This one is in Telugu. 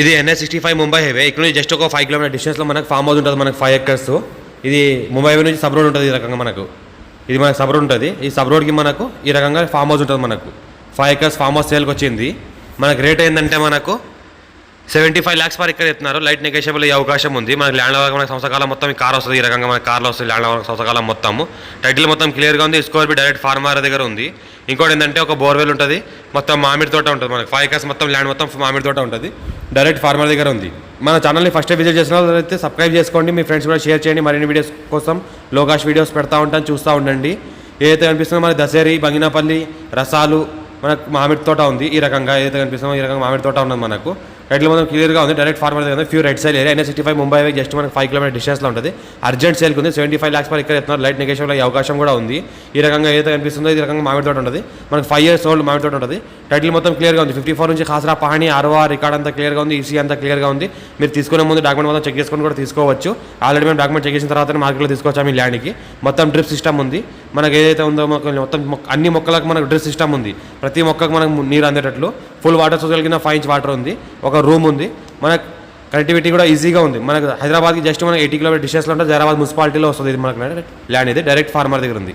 ఇది NS sixty five Mumbai highway. ఇక్కడ నుంచి జస్ట్ ఒక ఫైవ్ కిలోమీటర్ డిస్టెన్స్లో మనకు ఫామ్ హౌస్ ఉంటుంది మనకు ఫైవ్ ఎక్కర్స్ ఇది ముంబై హైవే నుంచి సబ్ రోడ్ ఉంటుంది ఈ రకంగా మనకు. ఇది మనకు సబ్ రోడ్ ఉంటుంది. ఈ సబ్ రోడ్కి మనకు ఈ రకంగా ఫామ్ హౌస్ ఉంటుంది మనకు. ఫైవ్ ఎకర్స్ ఫామ్ హౌస్ సేల్కి వచ్చింది. మనకు రేట్ ఏంటంటే మనకు సెవెంటీ ఫైవ్ ల్యాక్స్ పర్ ఇక్కడ ఎత్తున్నారు లైట్ నెగోషియబుల్ అయ్యే అవకాశం ఉంది. మనకి ల్యాండ్ వరకు మనకి సంవత్సరకాలం మొత్తం ఈ కార్ వస్తుంది. ఈ రకంగా మన కార్లో వస్తుంది ల్యాండ్ వరకు సంవత్సరకాలం మొత్తము టైటిల్ మొత్తం క్లియర్గా ఉంది. స్కోర్ బి డైరెక్ట్ ఫార్మర్ దగ్గర ఉంది. ఇంకోటి ఏంటంటే ఒక బోర్వెల్ ఉంటుంది. మొత్తం మామిడి తోట ఉంటుంది మనకి. ఫైవ్ ఎకర్స్ మొత్తం ల్యాండ్ మొత్తం మామిడి తోట ఉంటుంది. డైరెక్ట్ ఫార్మర్ దగ్గర ఉంది. మన ఛానల్ని ఫస్ట్ విజిట్ చేసిన అయితే సబ్స్క్రైబ్ చేసుకోండి. మీ ఫ్రెండ్స్ కూడా షేర్ చేయండి. మరిన్ని వీడియోస్ కోసం లోకాష్ వీడియోస్ పెడతా ఉంటాను. చూస్తూ ఉండండి. ఏదైతే కనిపిస్తుందో మన దసేరి బంగినపల్లి రసాలు మనకు మామిడి తోట ఉంది. ఈ రకంగా ఏదైతే కనిపిస్తుందో ఈ రకంగా మామిడి తోట ఉన్నది మనకు. టైటిల్ మొత్తం క్లియర్గా ఉంది. డైరెక్ట్ ఫార్మర్ దగ్గర few right side area. NS sixty five Mumbai just మనకి ఫైవ్ కిలోమీటర్ డిస్టెన్స్లో ఉంటుంది. అర్జెంట్ సేల్కి ఉంది. సెవెంటీ ఫైవ్ ల్యాక్స్ పర్ ఇక్కడ ఎత్తున్నారు. లైట్ నెగేషన్లో అయ్యే అవకాశం కూడా ఉంది. ఈ రకంగా ఏదైతే కనిపిస్తుందో ఈ రకంగా మామిడి తోట ఉంటుంది. మనకి ఫైవ్ ఇయర్స్ ఓల్డ్ మామిడి తోట ఉంటుంది. టైటిల్ మొత్తం క్లియర్గా ఉంది. ఫిఫ్టీ ఫోర్ నుంచి ఖాసరా పహాని అరవా రికార్డ్ అంతా క్లియర్గా ఉంది. ఈసీ అంతా క్లియర్గా ఉంది. మీరు తీసుకునే ముందు డాక్యుమెంట్ మొత్తం చెక్ చేసుకొని కూడా తీసుకోవచ్చు. ఆల్రెడీ మేము డాక్యుమెంట్ చెక్ చేసిన తర్వాత మార్కెట్లో తీసుకొచ్చాము ఈ ల్యాండ్కి మొత్తం డ్రిప్ సిస్టమ్ ఉంది. మనకి ఏదైతే ఉందో మొక్క- మొత్తం అన్ని మొక్కలకు మనకు డ్రిప్ సిస్టమ్ ఉంది. ప్రతి మొక్కకు మనకు నీరు అందేటట్లు. ఫుల్ వాటర్ సోర్స్ కలిగిన ఫైవ్ ఇంచ్ వాటర్ ఉంది. ఒక రూమ్ ఉంది. మనకు కనెక్టివిటీ కూడా ఈజీగా ఉంది. మనకు హైదరాబాద్కి జస్ట్ మనకి ఎయిటీ కిలోమీటర్ డిస్టెన్స్లో ఉంటే హైదరాబాద్ మున్సిపాలిటీలో వస్తుంది ఇది మనకు ల్యాండ్ ఇది. డైరెక్ట్ ఫార్మర్ దగ్గర ఉంది.